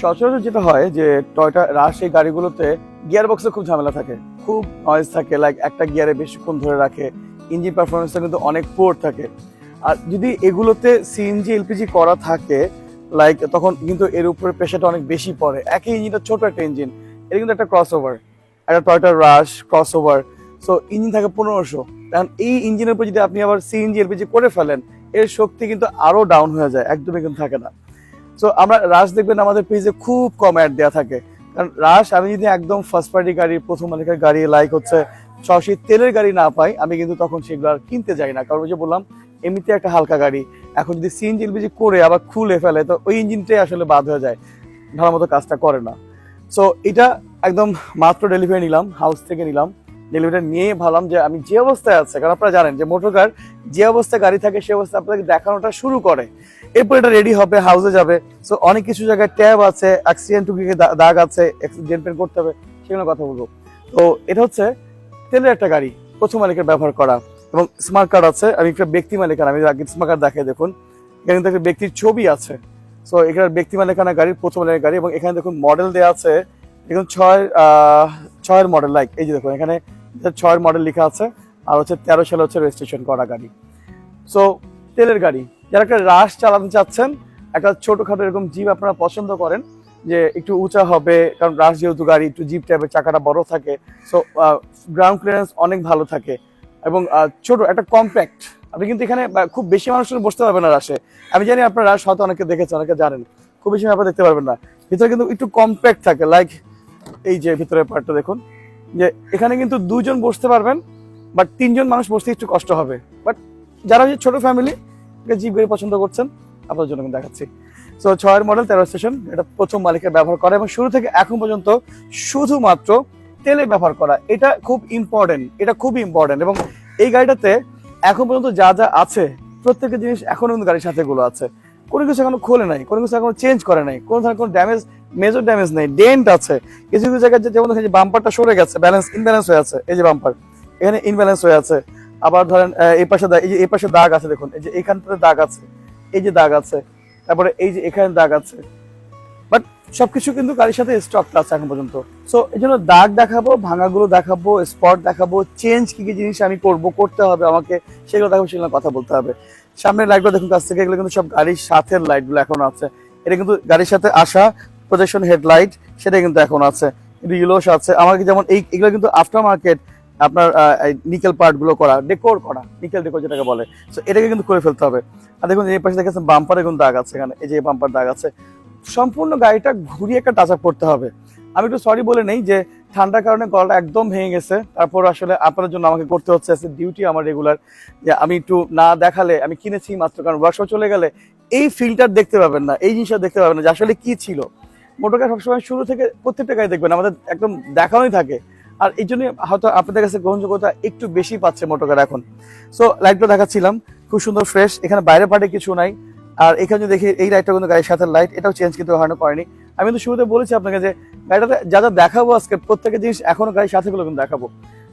সচরাচর যেটা হয় যে টয়টা রাশ এই গাড়িগুলোতে গিয়ার বক্সে খুব ঝামেলা থাকে। খুব নয়েজ থাকে লাইক একটা গিয়ারে বেশিক্ষণ ধরে রাখে। ইঞ্জিন পারফরমেন্সটা কিন্তু অনেক পোর থাকে। আর যদি এগুলোতে সিএনজি এলপিজি করা থাকে লাইক তখন কিন্তু এর উপরে প্রেশারটা অনেক বেশি পড়ে। একই ইঞ্জিনটা ছোট একটা ইঞ্জিন, এটা কিন্তু একটা ক্রস ওভার একটা টয়টার Rush cross over so engine থাকে পনেরোশো। কারণ এই ইঞ্জিনের উপর যদি আপনি আবার সিএনজি এলপিজি করে ফেলেন, এর শক্তি কিন্তু আরও ডাউন হয়ে যায়, একদমই কিন্তু থাকে না। সো আমরা রাশ দেখবেন আমাদের পেজে খুব কম অ্যাড দেওয়া থাকে। কারণ রাশ আমি যদি একদম ফার্স্ট পার্টি গাড়ি, প্রথম মালিকের গাড়ি লাইক হচ্ছে, সরাসরি তেলের গাড়ি না পাই, আমি কিন্তু তখন সেগুলো আর কিনতে যাই না। কারণ ওই যে বললাম এমনিতে একটা হালকা গাড়ি। এখন যদি সিএনজি এলপিজি করে আবার খুলে ফেলে, তো ওই ইঞ্জিনটাই আসলে বাদ হয়ে যায়। ভালো মতো কাজটা করে না। সো এটা একদম মাত্র ডেলিভারি নিলাম হাউস থেকে নিলাম। ডেলিভারিটা নিয়ে ভাবলাম যে আমি যে অবস্থায় আছে, কারণ আপনারা জানেন যে মোটর কার যে অবস্থায় গাড়ি থাকে, সে অবস্থায় আপনাকে দেখানোটা শুরু করে। এরপর এটা রেডি হবে হাউসে যাবে। সো অনেক কিছু জায়গায় ট্যাব আছে অ্যাক্সিডেন্ট টুকিকে দাগ আছে অ্যাক্সিডেন্ট পেন করতে হবে, সেগুলো কথা বলব। তো, এটা হচ্ছে তেলের একটা গাড়ি, প্রথম মালিকের ব্যবহার করা। এবং স্মার্ট কার্ড আছে, আমি একটা ব্যক্তি মালিকানা, আমি স্মার্ট কার্ড দেখাই, দেখুন। এখানে কিন্তু একটা ব্যক্তির ছবি আছে। সো এখানে ব্যক্তি মালিকানা গাড়ির প্রথম মালিকের গাড়ি, এবং এখানে দেখুন মডেল দেওয়া আছে। দেখুন ছয় ছয়ের মডেল লাইক এই যে দেখুন, এখানে ছয়ের মডেল লেখা আছে, আর হচ্ছে তেরো সালে হচ্ছে রেজিস্ট্রেশন করা গাড়ি। সো তেলের গাড়ি। যারা একটা রাশ চালাতে চাচ্ছেন, একটা ছোটখাটো এরকম জিপ আপনারা পছন্দ করেন, যে একটু উঁচা হবে, কারণ রাশ যেহেতু গাড়ি, একটু জিপ টাইপের চাকাটা বড় থাকে সো গ্রাউন্ড ক্লিয়ারেন্স অনেক ভালো থাকে। এবং ছোট, একটা কম্প্যাক্ট আপনি কিন্তু এখানে খুব বেশি মানুষ বসতে পারবেন না রাশে আমি জানি আপনার রাশ হয়তো অনেকে দেখেছেন, অনেকে জানেন। খুব বেশি আপনারা দেখতে পারবেন না। ভিতরে কিন্তু একটু কম্প্যাক্ট থাকে লাইক এই যে ভিতরের পার্টটা দেখুন, যে এখানে কিন্তু দুজন বসতে পারবেন বাট তিনজন মানুষ বসতে একটু কষ্ট হবে। বাট যারা হচ্ছে ছোট ফ্যামিলি জিপ গাড়ি পছন্দ করছেন আপনার জন্য দেখাচ্ছি। সো ছয়ের মডেল তেরো স্টেশন এটা প্রথম মালিকের ব্যবহার করে এবং শুরু থেকে এখন পর্যন্ত শুধুমাত্র তেলে ব্যবহার করা। এটা খুব ইম্পর্টেন্ট এটা খুব ইম্পর্টেন্ট এবং এই গাড়িটাতে এখন পর্যন্ত যা যা আছে, প্রত্যেকটা জিনিস এখনও কিন্তু গাড়ির সাথে গুলো আছে। কোনো কিছু এখনও খোলে নাই, কোনো কিছু এখনও চেঞ্জ করে নাই, কোনো ধরনের কোনো ড্যামেজ মেজর ড্যামেজ নেই ডেন্ট আছে। কিছু কিছু জায়গায় যেমন দেখেন বাম্পারটা সরে গেছে ব্যালেন্স ইনব্যালেন্স হয়ে আছে, এই যে বাম্পার এখানে ইনব্যালেন্স হয়ে আছে। আবার ধরেন এই পাশে এই যে, এই পাশে দাগ আছে দেখুন, এই যে এখানটাতে দাগ আছে, এই যে দাগ আছে, তারপরে এই যে এখানে দাগ আছে। বাট সবকিছু কিন্তু গাড়ির সাথে স্টকটা আছে এখন পর্যন্ত। সো এই জন্য দাগ দেখাবো, ভাঙাগুলো দেখাবো স্পট দেখাবো চেঞ্জ কি কি জিনিস আমি করব, করতে হবে আমাকে, সেগুলো দেখাবো, সেগুলো কথা বলতে হবে। সামনের লাইটগুলো দেখুন, কাছ থেকে এগুলো কিন্তু সব গাড়ির সাথে লাইটগুলো এখন আছে। এটা কিন্তু গাড়ির সাথে আসা প্রজেকশন হেডলাইট সেটা কিন্তু এখন আছে। ইউলোস আছে। আমাকে যেমন এই, এগুলো কিন্তু আফটার মার্কেট আপনার নিকেল পার্টগুলো করা ডেকোর করা নিকেল ডেকোর যেটাকে বলে। সো এটাকে কিন্তু করে ফেলতে হবে। আর দেখুন, এই পাশে দেখেছেন বাম্পারে কিন্তু দাগ আছে এখানে, এই যে বাম্পার দাগ আছে। সম্পূর্ণ গাড়িটা ঘুরিয়ে একটা টাচ আপ করতে হবে। আমি একটু সরি বলে নেই যে, ঠান্ডার কারণে গলাটা একদম ভেঙে গেছে। তারপর আসলে আপনার জন্য আমাকে করতে হচ্ছে আছে ডিউটি আমার রেগুলার যে আমি একটু না দেখালে, আমি কিনেছি মাত্র, কারণ ওয়ার্কশপ চলে গেলে এই ফিল্টার দেখতে পাবেন না, এই জিনিসটা দেখতে পাবেন না যে আসলে কী ছিল। মোটর গাড়ি সবসময় শুরু থেকে প্রত্যেকটা গাড়ি দেখবেন, আমাদের একদম দেখানোই থাকে। আর এই জন্য হয়তো আপনাদের কাছে গ্রহণযোগ্যতা একটু বেশি পাচ্ছে মোটর গাড়ি এখন সো লাইটগুলো দেখাচ্ছিলাম, খুব সুন্দর ফ্রেশ এখানে বাইরে পাটে কিছু নাই। আর এখানে যদি দেখি, এই লাইটটা কিন্তু গাড়ির সাথে লাইট এটাও চেঞ্জ কিন্তু হয়তো করেনি। আমি কিন্তু শুরুতে বলেছি আপনাকে যে, গাড়িটাতে যা যা দেখাবো আজকে, প্রত্যেকটা জিনিস এখনও গাড়ির সাথে গুলো কিন্তু দেখাবো।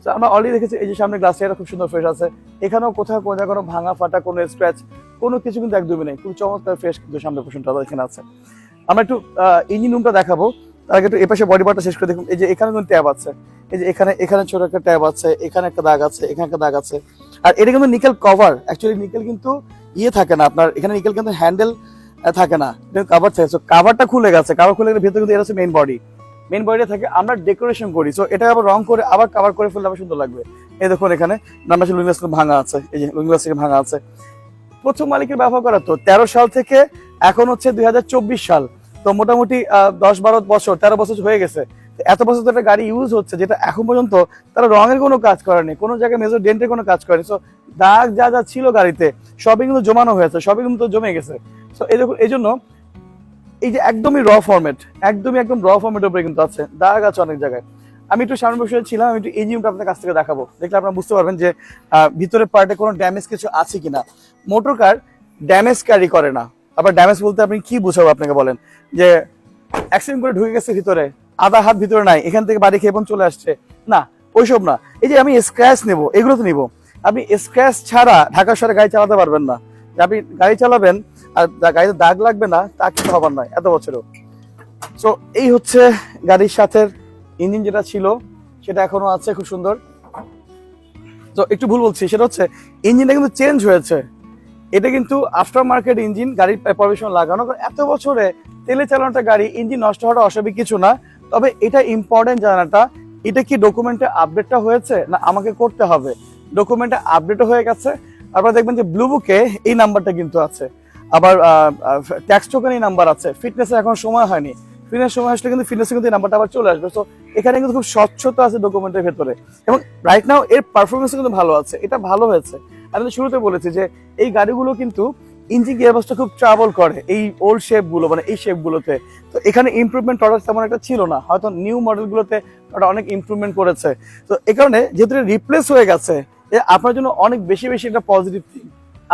তো আমরা অলরেডি দেখেছি, এই যে সামনে গ্লাসটা এটা খুব সুন্দর ফ্রেশ আছে। এখানেও কোথাও কোথাও কোনো ভাঙা ফাটা, কোনো স্ক্র্যাচ কোনো কিছু কিন্তু একদমই নেই। খুব চমৎকার ফ্রেশ কিন্তু সামনে পোষণটা এখানে আছে। আমরা একটু ইঞ্জিন রুমটা দেখাবো। তার আগে একটু এপাশে বডি পার্টটা শেষ করে দেখুন। এই যে এখানে কিন্তু ট্যাব আছে। এই যে এখানে এখানে ছোট একটা ট্যাব আছে, এখানে একটা দাগ আছে, এখানে একটা দাগ আছে। আর এটা কিন্তু নিকেল কভার। অ্যাকচুয়ালি নিকেল কিন্তু ইয়ে থাকে না আপনার, এখানে নিকেল কিন্তু হ্যান্ডেল থাকে না। কাভার থাকে। সো কাভারটা খুলে গেছে। কাভার খুলে গেলে ভিতরে কিন্তু এটা হচ্ছে মেইন বডি মেইন বডিটা থাকে, আমরা ডেকোরেশন করি। সো এটা আবার রং করে আবার কাভার করে ফেললে আবার সুন্দর লাগবে। এই দেখুন এখানে নানা লুইং গ্লাস ভাঙা আছে। এই যে লুইং থেকে ভাঙা আছে। প্রথম মালিকের ব্যবহার করা তো, তেরো সাল থেকে এখন হচ্ছে দুই হাজার চব্বিশ সাল। তো মোটামুটি দশ বারো বছর, তেরো বছর হয়ে গেছে। এত বছর একটা গাড়ি ইউজ হচ্ছে যেটা এখন পর্যন্ত তারা রঙের কোনো কাজ করেনি কোনো জায়গায় মেজর ডেন্টের কোনো কাজ করেনি সো দাগ যা যা ছিল গাড়িতে সবই কিন্তু জমানো হয়েছে সবই কিন্তু জমে গেছে। সো এই জন্য এই যে একদমই র ফরম্যাট একদমই একদম র ফরম্যাটের উপরে কিন্তু আছে দাগ আছে অনেক জায়গায়। আমি একটু সামনে বসে ছিলাম আমি একটু এই জিনিসটা আপনার কাছ থেকে দেখাবো। দেখলে আপনারা বুঝতে পারবেন যে আহ, ভিতরের পার্টে কোনো ড্যামেজ কিছু আছে কিনা। মোটর কার ড্যামেজ ক্যারি করে না। আবার ড্যামেজ বলতে আপনি কি বুঝাবো আপনাকে বলেন? যে অ্যাক্সিডেন্ট করে ঢুকে গেছে ভিতরে আধা হাত ভিতরে নাই, এখান থেকে বাড়ি খেয়ে চলে আসছে। না, ওইসব না। এই যে আমি স্ক্র্যাচ নেব, এগুলো তো নিব। আপনি স্ক্র্যাচ ছাড়া ঢাকা শহরে গাড়ি চালাতে পারবেন না। আপনি গাড়ি চালাবেন আর গাড়িতে দাগ লাগবে না, তা কিন্তু হবার নয়, এত বছরেও। সো এই হচ্ছে গাড়ির সাথে ইঞ্জিন যেটা ছিল, সেটা এখনও আছে, খুব সুন্দর। তো একটু ভুল বলছি, সেটা হচ্ছে ইঞ্জিনটা কিন্তু চেঞ্জ হয়েছে। এটা কিন্তু আফটার মার্কেট ইঞ্জিন গাড়ির পারমিশন লাগানো। এত বছরে তেলে চালানোটা গাড়ি ইঞ্জিন নষ্ট হওয়াটা অস্বাভাবিক কিছু না। তবে এটা ইম্পর্টেন্ট জানাটা, এটা কি ডকুমেন্টে আপডেটটা হয়েছে না আমাকে করতে হবে? ডকুমেন্টে আপডেট হয়ে গেছে আপনারা দেখবেন যে ব্লু বুকে এই নাম্বারটা কিন্তু আছে। আবার ট্যাক্স টোকেন এই নাম্বার আছে। ফিটনেসের এখন সময় হয়নি। ফিটনেস সময় আসলে কিন্তু ফিটনেসে কিন্তু এই নাম্বারটা আবার চলে আসবে। তো এখানে কিন্তু খুব স্বচ্ছতা আছে ডকুমেন্টের ভেতরে। এবং রাইট নাও এর পারফরমেন্স কিন্তু ভালো আছে। এটা ভালো হয়েছে। আমি শুরুতে বলেছি যে এই গাড়িগুলো কিন্তু ইঞ্জিন গিয়ারবক্সটা খুব ট্রাভেল করে, এই ওল্ড শেপগুলো মানে এই শেপ গুলোতে। তো এখানে ইমপ্রুভমেন্ট অর্ডার তেমন একটা ছিল না, হয়তো নিউ মডেল গুলোতে ওটা অনেক ইমপ্রুভমেন্ট করেছে। তো এই কারণে যেহেতু রিপ্লেস হয়ে গেছে, এ আপনার জন্য অনেক বেশি বেশি একটা পজিটিভ থিং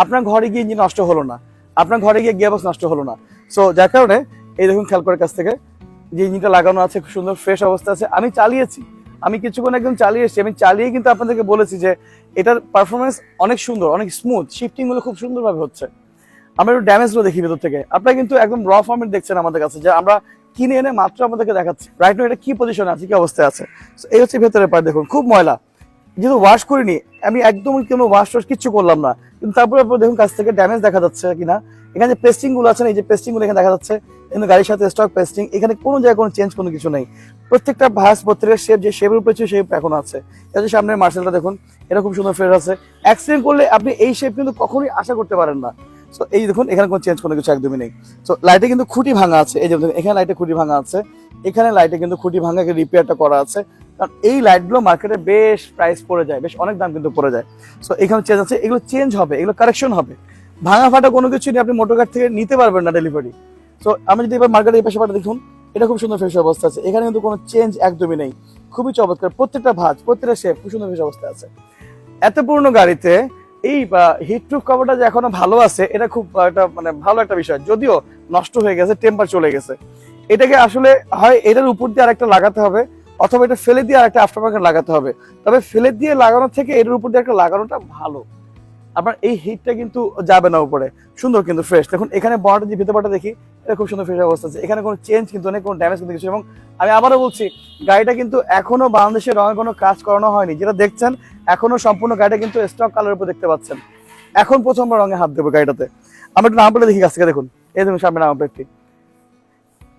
আপনার ঘরে গিয়ে ইঞ্জিন নষ্ট হলো না, আপনার ঘরে গিয়ে গিয়ারবক্স নষ্ট হলো না। সো যার কারণে এই দেখুন খেয়াল করার কাছ থেকে, যে ইঞ্জিনটা লাগানো আছে, খুব সুন্দর ফ্রেশ অবস্থা আছে, আমি চালিয়েছি। আমি কিছুক্ষণ একদম চালিয়ে এসেছি আমি চালিয়ে কিন্তু আপনাদেরকে বলেছি যে, এটার পারফরমেন্স অনেক সুন্দর, অনেক স্মুথ শিফটিংগুলো খুব সুন্দরভাবে হচ্ছে। আমরা একটু ড্যামেজগুলো দেখি ভেতর থেকে। আপনারা কিন্তু একদম র ফর্মেট দেখছেন আমাদের কাছে যে আমরা কিনে এনে মাত্র আমাদেরকে দেখাচ্ছি। রাইট নো এটা কি পজিশনে আছে কি অবস্থায় আছে? এই হচ্ছে ভেতরে পায় দেখুন খুব ময়লা। যেহেতু ওয়াশ করিনি আমি একদম কোনো ওয়াশ টোয়াশ কিচ্ছু করলাম না। কিন্তু তারপরে আপনার দেখুন কাছ থেকে ড্যামেজ দেখা যাচ্ছে কিনা। এখানে যে পেস্টিংগুলো আছে না, এই যে পেস্টিংগুলো এখানে দেখা যাচ্ছে কিন্তু গাড়ির সাথে স্টক পেস্টিং এখানে কোনো জায়গায় কোনো চেঞ্জ কোনো কিছু নেই। প্রত্যেকটা ভাস প্রত্যেকটা শেপ যে শেপের উপরে ছিল শেপ এখন আছে। যে সামনের মার্শালটা দেখুন এটা খুব সুন্দর ফ্রেশ আছে। অ্যাক্সিডেন্ট করলে আপনি এই শেপ কিন্তু কখনোই আশা করতে পারেন না। সো এই দেখুন, এখানে কোনো চেঞ্জ কোনো কিছু একদমই নেই। সো লাইটে কিন্তু খুঁটি ভাঙা আছে। এই যে এখানে লাইটে খুঁটি ভাঙা আছে। এখানে লাইটে কিন্তু খুঁটি ভাঙা রিপেয়ারটা করা আছে। কারণ এই লাইটগুলো মার্কেটে বেশ প্রাইস পড়ে যায়, বেশ অনেক দাম কিন্তু পড়ে যায়। সো এখানে চেঞ্জ আছে। এগুলো চেঞ্জ হবে, এগুলো কারেকশন হবে। ভাঙা ফাটা কোনো কিছু আপনি মোটর থেকে নিতে পারবেন না ডেলিভারি সো আমি যদি এবার মার্কেটে এই পাশে পাটা দেখুন, এটা খুব সুন্দর ফ্রেশ অবস্থা আছে। এখানে কিন্তু কোনো চেঞ্জ একদমই নেই। খুবই চমৎকার। প্রত্যেকটা ভাঁজ, প্রত্যেকটা শেপ খুব সুন্দর ফ্রেশ অবস্থা আছে। এত পুরনো গাড়িতে এই হিট প্রুফ কভারটা যে এখনও ভালো আছে, এটা খুব একটা মানে ভালো একটা বিষয়। যদিও নষ্ট হয়ে গেছে টেম্পার চলে গেছে। এটাকে আসলে হয় এটার উপর দিয়ে আরেকটা লাগাতে হবে, অথবা এটা ফেলে দিয়ে আরেকটা আফটার লাগাতে হবে। তবে ফেলে দিয়ে লাগানো থেকে এটার উপর দিয়ে একটা লাগানোটা ভালো। আপনার এই হিটটা কিন্তু যাবে না উপরে। সুন্দর কিন্তু ফ্রেশ দেখুন, এখানে বড়টা যে ভিতরটা দেখি, এটা খুব সুন্দর ফ্রেশ অবস্থা আছে। এখানে কোনো চেঞ্জ কিন্তু নেই, কোনো ড্যামেজ কিন্তু কিছু এবং আমি আবারও বলছি, গাড়িটা কিন্তু এখনও বাংলাদেশের রঙের কোনো কাজ করানো হয়নি। যেটা দেখছেন এখনও সম্পূর্ণ গাড়িটা কিন্তু স্টক কালার উপর দেখতে পাচ্ছেন। এখন প্রথমবার রঙে হাত দেবো গাড়িটাতে। আমরা একটু প্লেট দেখি কাছ থেকে দেখুন। এই দেখুন সামনে নাম প্লেটটি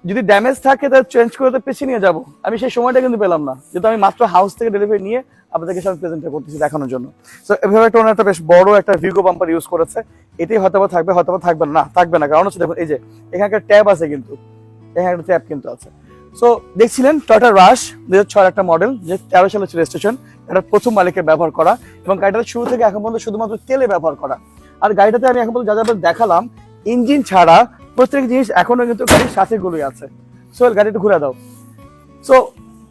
যদি ড্যামেজ থাকে, তাহলে চেঞ্জ করে তো পেছিয়ে নিয়ে যাব। আমি সেই সময়টা কিন্তু পেলাম না। যেহেতু আমি মাত্র হাউস থেকে ডেলিভারি নিয়ে আপনাদেরকে সব প্রেজেন্ট করতেছি দেখানোর জন্য। তো এভাবে একটা ওনার একটা বেশ বড় একটা ভিগো বাম্পার ইউজ করেছে। এটাই হয়তো থাকবে হয়তো থাকবে না থাকবে না। কারণ হচ্ছে দেখুন, এই যে, এখানে একটা ট্যাব আছে কিন্তু। এখানে একটা ট্যাব কিন্তু আছে। সো দেখছিলেন টয়টা রাশ দুই হাজার ছয় একটা মডেল যে তেরো সালে ছিল রেজিস্ট্রেশন এটা প্রথম মালিকের ব্যবহার করা এবং গাড়িটা শুরু থেকে এখন পর্যন্ত শুধুমাত্র তেলে ব্যবহার করা। আর গাড়িটাতে আমি এখন পর্যন্ত যা যা দেখালাম, ইঞ্জিন ছাড়া প্রত্যেক জিনিস এখনও কিন্তু গাড়ির সাথে গুলোই আছে। সোহেল গাড়িটা ঘুরে দাও। সো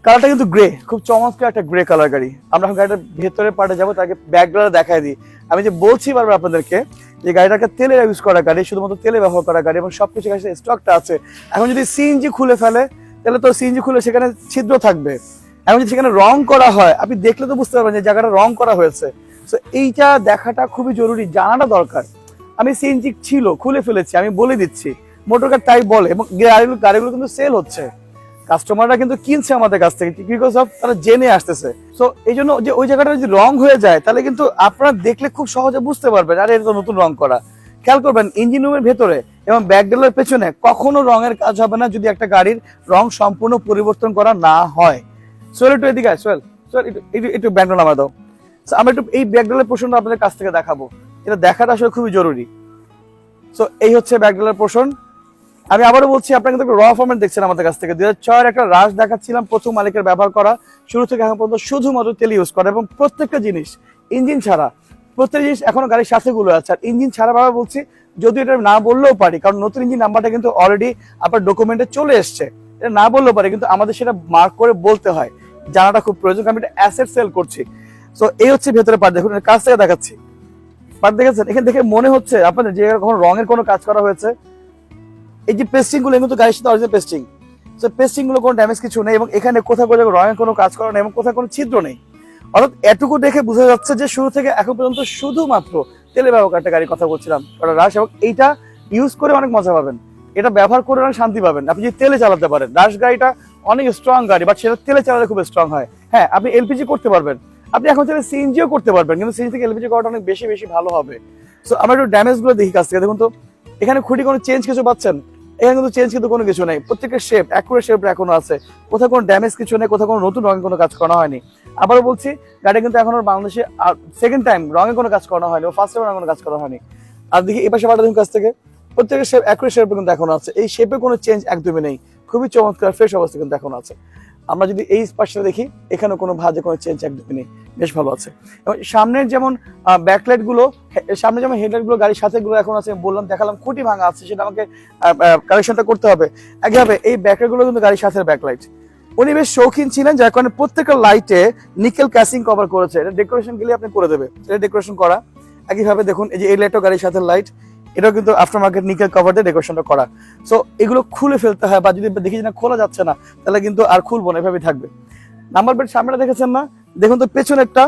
কালারটা কিন্তু গ্রে খুব চমৎকার একটা গ্রে কালার গাড়ি। আমরা এখন গাড়িটার ভেতরে পার্টে যাব, তাকে ব্যাকগ্রাউন্ডে দেখাই দিই। আমি যে বলছি বারবার আপনাদেরকে যে গাড়িটাকে তেলে ইউজ করা গাড়ি, শুধুমাত্র তেলে ব্যবহার করা গাড়ি এবং সবকিছু স্টকটা আছে। এখন যদি সিএনজি খুলে ফেলে, তাহলে তো সিএনজি খুলে সেখানে ছিদ্র থাকবে। যদি সেখানে রং করা হয়, আপনি দেখলে তো বুঝতে পারবেন যে জায়গাটা রং করা হয়েছে। তো এইটা দেখাটা খুবই জরুরি, জানাটা দরকার। আমি সিএনজি ছিল, খুলে ফেলেছি, আমি বলে দিচ্ছি। মোটর কার তাই বলে, এবং গাড়িগুলো গাড়িগুলো কিন্তু সেল হচ্ছে। কাস্টমাররা কিন্তু কিনছে আমাদের কাছ থেকে বিকজ অফ তারা জেনে আসতেছে। তো এই জন্য যে ওই জায়গাটা যদি রং হয়ে যায়, তাহলে কিন্তু আপনারা দেখলে খুব সহজে বুঝতে পারবেন, আরে এটা তো নতুন রং করা। খেয়াল করবেন ইঞ্জিন রুমের ভেতরে এবং ব্যাকডেলের পেছনে কখনো রঙের কাজ হবে না যদি একটা গাড়ির রং সম্পূর্ণ পরিবর্তন করা না হয়। সোয়েল একটু এদিকে সোহেল। সোহেল, একটু একটু একটু নামা দাও। আমরা একটু এই ব্যাকডেলের পোর্শনটা আপনাদের কাছ থেকে দেখাবো। এটা দেখাটা আসলে খুবই জরুরি। সো এই হচ্ছে ব্যাকডেলের পোর্শন আমি আবারও বলছি, আপনারা কিন্তু র ফর্মেট দেখছেন আমাদের কাছ থেকে। দুই হাজার একটা রাশ দেখাচ্ছিলাম, প্রথম মালিকের ব্যবহার করা। শুরু থেকে এখন পর্যন্ত শুধুমাত্র তেল ইউজ করা। এবং প্রত্যেকটা জিনিস ইঞ্জিন ছাড়া, প্রত্যেকটা জিনিস এখনও গাড়ির সাথে গুলো আছে। আর ইঞ্জিন ছাড়া ভাবে বলছি যদি এটা না বললেও পারি, কারণ নতুন ইঞ্জিন নাম্বারটা কিন্তু অলরেডি আপনার ডকুমেন্টে চলে এসছে। এটা না বললেও পারি, কিন্তু আমাদের সেটা মার্ক করে বলতে হয়। জানাটা খুব প্রয়োজন আমি এটা অ্যাসেট সেল করছি। তো এই হচ্ছে ভেতরে পার্ট দেখুন কাছ থেকে দেখাচ্ছি। পার্ট দেখেছেন? এখানে দেখে মনে হচ্ছে আপনাদের যে কোনো রঙের কোনো কাজ করা হয়েছে, এই যে পেস্টিংগুলো, এগুলো তো গাড়ির সাথে অরিজিনাল পেস্টিং তো পেস্টিংগুলো কোনো ড্যামেজ কিছু নেই এবং এখানে কোথাও কোথাও রঙের কোনো কাজ করা নেই এবং কোথাও কোনো ছিদ্র নেই। অর্থাৎ এটুকু দেখে বোঝা যাচ্ছে যে শুরু থেকে এখন পর্যন্ত শুধুমাত্র তেলে ব্যবহার একটা গাড়ির কথা বলছিলাম, ওটা রাশ এবং এইটা ইউজ করে অনেক মজা পাবেন। এটা ব্যবহার করে অনেক শান্তি পাবেন। আপনি যদি তেলে চালাতে পারেন রাশ গাড়িটা অনেক স্ট্রং গাড়ি বাট সেটা তেলে চালালে খুব স্ট্রং হয়। হ্যাঁ আপনি এলপিজি করতে পারবেন। আপনি এখন চাইলে সিএনজিও করতে পারবেন, কিন্তু সিএনজি থেকে এলপিজি করাটা অনেক বেশি বেশি ভালো হবে। সো আমরা একটু ড্যামেজগুলো দেখি কাছ থেকে। দেখুন তো, এখানে খুঁটি কোনো চেঞ্জ কিছু পাচ্ছেন? এখানে কিন্তু চেঞ্জ কিন্তু কোনো কিছু নেই। প্রত্যেকের শেপ অ্যাকুরেট শেপ এখনও আছে। কোথাও কোনো ড্যামেজ কিছু নেই, কোথাও কোনো নতুন রঙে কোনো কাজ করা হয়নি। আবারও বলছি, গাড়ি কিন্তু এখনও বাংলাদেশে সেকেন্ড টাইম রঙে কোনো কাজ করা হয়নি ফার্স্ট টাইম কোনো কাজ করা হয়নি। আর দেখি এই পাশে পাঠা দেখুন কাছ থেকে প্রত্যেকের শেপ অ্যাকুরেট শেপ কিন্তু এখনও আছে। এই শেপে কোনো চেঞ্জ একদমই নেই। খুবই চমৎকার ফ্রেশ অবস্থা কিন্তু এখনও আছে। আমরা যদি এই পাশটা দেখি এখানে কোনো ভাজে, কোনো চেঞ্জ একদমই নেই। বেশ ভালো আছে। এবং সামনের যেমন ব্যাকলাইটগুলো সামনে যেমন হেডলাইটগুলো, গাড়ির সাথে গুলো এখন আছে বললাম, দেখালাম, খুঁটি ভাঙা আছে, সেটা আমাকে কারেকশনটা করতে হবে। একইভাবে এই ব্যাকলাইটগুলো কিন্তু গাড়ির সাথে ব্যাকলাইট উনি বেশ শৌখিন ছিলেন, যার কারণে প্রত্যেকটা লাইটে নিকেল ক্যাসিং কভার করেছে। এটা ডেকোরেশন গেলে আপনি করে দেবে। এটা ডেকোরেশন করা। একইভাবে দেখুন, এই যে এই লাইটও গাড়ির সাথে লাইট এটাও কিন্তু আফটার মার্কেট নিকেল কভার দিয়ে ডেকোরেশনটা করা। সো এগুলো খুলে ফেলতে হয় বা যদি দেখি যে না, খোলা যাচ্ছে না, তাহলে কিন্তু আর খুলবো না, এভাবেই থাকবে। নাম্বার প্লেট সামনে দেখেছেন না? দেখুন তো, পেছনেরটা,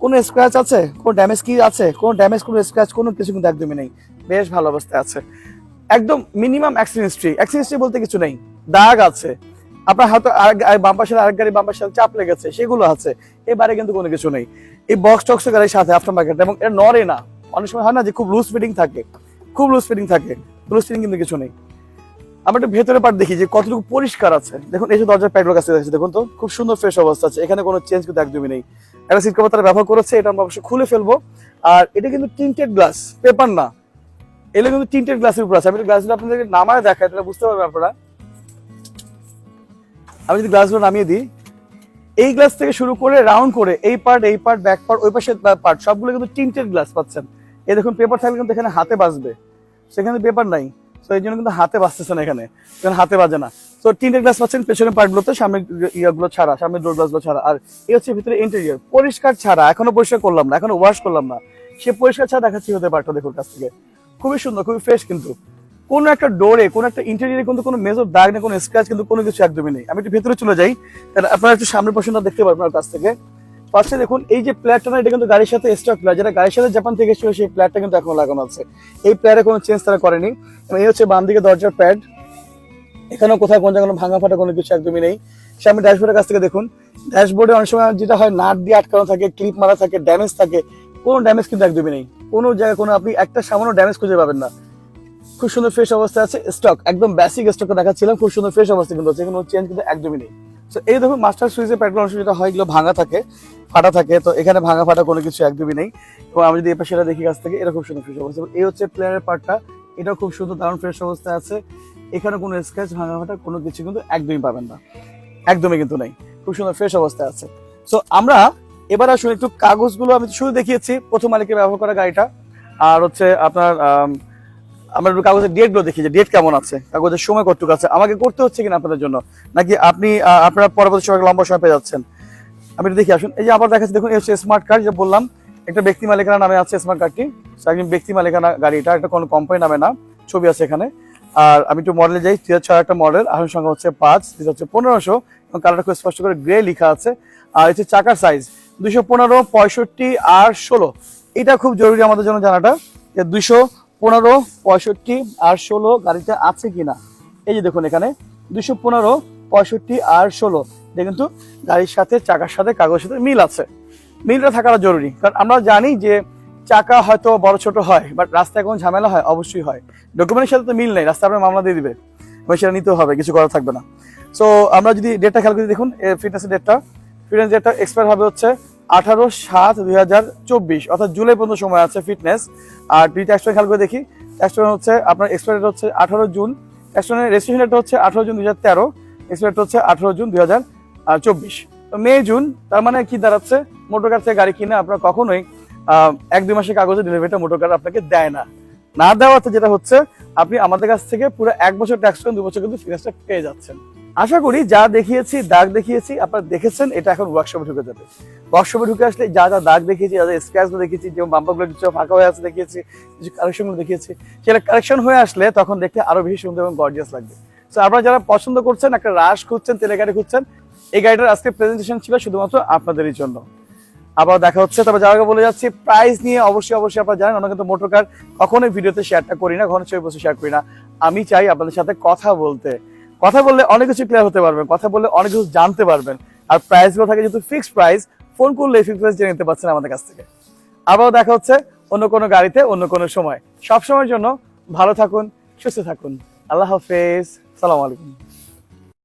কোনো স্ক্র্যাচ আছে? কোনো ড্যামেজ কি আছে? কোনো ড্যামেজ কোনো স্ক্র্যাচ কোনো কিছু কিন্তু একদমই নেই। বেশ ভালো অবস্থায় আছে। একদম minimum accident history accident history বলতে কিছু নেই। দাগ আছে। আপনার হয়তো বাম পাশে আরেক গাড়ি, বাম পাশে চাপ লেগেছে, সেগুলো আছে। এবারে কিন্তু কোনো কিছু নেই। এই বক্স টক্স গাড়ির সাথে আফটার মার্কেট এবং এটা নড়ে না। অনেক সময় হয় না যে খুব লুজ ফিটিং থাকে, খুব লুজ ফিটিং থাকে লুজ ফিটিং কিন্তু কিছু নেই। আমরা একটু ভেতরে পার্ট দেখি যে কতটুকু পরিষ্কার আছে। দেখুন, এই যে দরজার প্যাডগুলো কাছে দেখছি দেখুন তো, খুব সুন্দর ফ্রেশ অবস্থা আছে। এখানে কোনো চেঞ্জ কিন্তু একদমই নেই। একটা সিট কভার তারা ব্যবহার করেছে, এটা আমরা অবশ্যই খুলে ফেলব। আর এটা কিন্তু টিন্টেড গ্লাস পেপার না। এগুলো কিন্তু টিন্টেড গ্লাসের উপর আছে। আমি গ্লাসগুলো আপনাদেরকে নামায় দেখাই, তাহলে বুঝতে পারবেন আপনারা। আমি যদি গ্লাসগুলো নামিয়ে দিই, এই গ্লাস থেকে শুরু করে রাউন্ড করে, এই পার্ট এই পার্ট ব্যাক পার্ট ওই পাশে পার্ট সবগুলো কিন্তু টিন্টেড গ্লাস পাচ্ছেন। এই দেখুন পেপার থাকলে কিন্তু এখানে হাতে বাজবে। সেখানে পেপার নাই। তো এই জন্য কিন্তু হাতে বাজতেছে না এখানে। এখানে হাতে বাজে না। তো তিনটে গ্লাস পাচ্ছেন পেছনের পার্টগুলোতে সামনে ইয়াগুলো ছাড়া সামনে ডোর গ্লাসগুলো ছাড়া। আর এই হচ্ছে ভিতরে ইন্টেরিয়র পরিষ্কার ছাড়া, এখনও পরিষ্কার করলাম না, এখনও ওয়াশ করলাম না। সে পরিষ্কার ছাড়া দেখাচ্ছি হতে পারতো দেখুন কাছ থেকে। খুবই সুন্দর, খুবই ফ্রেশ কিন্তু। কোন একটা ডোরে কোন একটা ইন্টেরিয়রে কিন্তু কোনো মেজর দাগ নেই, কোনো স্ক্র্যাচ কিন্তু কোনো কিছু একদমই নেই। আমি একটু ভেতরে চলে যাই। তাহলে আপনারা একটু সামনের পোর্শনটা দেখতে পারবেন কাছ থেকে। ফার্স্টে দেখুন, এই যে প্লেয়ারটা না, এটা কিন্তু গাড়ির সাথে স্টক প্লেয়ার যেটা গাড়ির সাথে জাপান থেকে এসেছিল, সেই প্লেয়ারটা কিন্তু এখন লাগানো আছে। এই প্লেয়ারে কোনো চেঞ্জ তারা করেনি। এই হচ্ছে বাম দিকে দরজার প্যাড এখানেও কোথাও কোন জায়গায় ভাঙা ফাটা কোনো কিছু একদমই নেই। সামনে ড্যাশবোর্ডের কাছ থেকে দেখুন ড্যাশবোর্ডে অনেক সময় যেটা হয়, নাট দিয়ে আটকানো থাকে ক্লিপ মারা থাকে ড্যামেজ থাকে, কোনো ড্যামেজ কিন্তু একদমই নেই। কোনো জায়গায় কোনো আপনি একটা সামান্য ড্যামেজ খুঁজে পাবেন না। খুব সুন্দর ফ্রেশ অবস্থা আছে। স্টক একদম বেসিক স্টক দেখাচ্ছিলাম, খুব সুন্দর ফ্রেশ অবস্থা কিন্তু আছে কোনো চেঞ্জ কিন্তু একদমই নেই। তো এই দেখুন মাস্টার সুইচের প্যাডগুলো অংশ যেটা হয়, এগুলো ভাঙা থাকে, ফাটা থাকে, তো এখানে ভাঙা ফাটা কোনো কিছু একদমই নেই। এবং আমি যদি এই পাশে দেখি কাছ থেকে, এটা খুব সুন্দর ফ্রেশ অবস্থা। এই হচ্ছে প্লেয়ারের পার্টটা এটাও খুব সুন্দর দারুণ ফ্রেশ অবস্থায় আছে। এখানে কোনো স্ক্র্যাচ ভাঙা ফাটা, কোনো কিছু কিন্তু একদমই পাবেন না। একদমই কিন্তু নেই। খুব সুন্দর ফ্রেশ অবস্থায় আছে। সো আমরা এবার আসলে একটু কাগজগুলো আমি শুধু দেখিয়েছি, প্রথম মালিকের ব্যবহার করা গাড়িটা। আর হচ্ছে আপনার আমরা কাগজের ডেটগুলো দেখি যে ডেট কেমন আছে, কাগজের সময় কতটুকু আছে, আমাকে করতে হচ্ছে কিনা আপনাদের জন্য? নাকি আপনি আপনারা পরবর্তী সময় লম্বা সময় পেয়ে যাচ্ছেন? আমি একটু দেখি, আসুন। এই যে আবার দেখাচ্ছি, দেখুন, এই হচ্ছে স্মার্ট কার্ড যে বললাম, একটা ব্যক্তি মালিকানা নামে আছে স্মার্ট কার্ডটি একজন ব্যক্তি মালিকানা গাড়ি এটা একটা কোনো কোম্পানি নামে না, ছবি আছে এখানে। আর আমি একটু মডেলে যাই তিন ছয় একটা মডেল আসন সংখ্যা হচ্ছে পাঁচ তিন হচ্ছে পনেরোশো, এবং কালারটা খুব স্পষ্ট করে গ্রে লেখা আছে। আর হচ্ছে চাকার সাইজ দুইশো পনেরো, পঁয়ষট্টি আর ষোলো। এটা খুব জরুরি আমাদের জন্য জানাটা, যে দুইশো পনেরো, পঁয়ষট্টি আর ষোলো গাড়িতে আছে কিনা? এই যে দেখুন এখানে, দুশো পনেরো, পঁয়ষট্টি আর ষোলো। এটা কিন্তু গাড়ির সাথে, চাকার সাথে, কাগজের সাথে মিল আছে। মিলটা থাকাটা জরুরি, কারণ আমরা জানি যে চাকা হয়তো বড় ছোট হয় বাট রাস্তায় কোনো ঝামেলা হয়, অবশ্যই হয়। ডকুমেন্টের সাথে তো মিল নেই, রাস্তায় আপনার মামলা দিয়ে দিবে। এবং সেটা নিতে হবে, কিছু করা থাকবে না। সো আমরা যদি ডেটটা খেয়াল করি, দেখুন ফিটনেসের ডেটটা ফিটনেস ডেটটা এক্সপায়ার হবে হচ্ছে আঠারো সাত দুই হাজার চব্বিশ। অর্থাৎ জুলাই পর্যন্ত সময় আছে ফিটনেস আর দুই ট্যাক্স খেয়াল করে দেখি। ট্যাক্স হচ্ছে আপনার এক্সপায়ার হচ্ছে আঠারো জুন। ট্যাক্স রেজিস্ট্রেশন ডেট হচ্ছে আঠারো জুন দুই হাজার তেরো এক্সপায়ার হচ্ছে আঠারো জুন দুই হাজার চব্বিশ। তো মে, জুন, তার মানে কি দাঁড়াচ্ছে? মোটর কার থেকে গাড়ি কিনে আপনার কখনোই এক দুই মাসের কাগজে ডেলিভারিটা মোটর কার আপনাকে দেয় না। না দেওয়াতে যেটা হচ্ছে, আপনি আমাদের কাছ থেকে পুরো এক বছর ট্যাক্স করেন দু বছর কিন্তু ফিনান্সটা পেয়ে যাচ্ছেন। আশা করি যা দেখিয়েছি, দাগ দেখিয়েছি, আপনারা দেখেছেন, এটা এখন ওয়ার্কশপে ঢুকে যাবে। ওয়ার্কশপে ঢুকে আসলে যা যা দাগ দেখিয়েছি, যা যা স্ক্র্যাচগুলো দেখিয়েছি, যেমন বাম্পারগুলো কিছু ফাঁকা হয়ে আছে দেখিয়েছি, কিছু কারেকশনগুলো দেখিয়েছি সেটা কারেকশন হয়ে আসলে তখন দেখতে আরও বেশি সুন্দর এবং গর্জিয়াস লাগবে। তো আপনারা যারা পছন্দ করছেন, একটা রাশ খুঁজছেন, তেলে গাড়ি খুঁজছেন, এই গাড়িটার আজকে প্রেজেন্টেশন ছিল শুধুমাত্র আপনাদেরই জন্য। আবার দেখা হচ্ছে, তবে যারা বলে যাচ্ছি প্রাইস নিয়ে অবশ্যই অবশ্যই আপনারা জানেন আমরা কিন্তু মোটর কার কখনোই ভিডিওতে শেয়ারটা করি না, কখনো ছবি বসে শেয়ার করি না। আমি চাই আপনাদের সাথে কথা বলতে। কথা বললে অনেক কিছু ক্লিয়ার হতে পারবেন, কথা বললে অনেক কিছু জানতে পারবেন। আর প্রাইসগুলো থাকে যেহেতু ফিক্সড প্রাইস ফোন করলে ফিক্সড প্রাইস জেনে নিতে পারছেন আমাদের কাছ থেকে। আবারও দেখা হচ্ছে অন্য কোনো গাড়িতে, অন্য কোনো সময়। সব সময়ের জন্য ভালো থাকুন, সুস্থ থাকুন। আল্লাহ হাফেজ। সালাম আলাইকুম।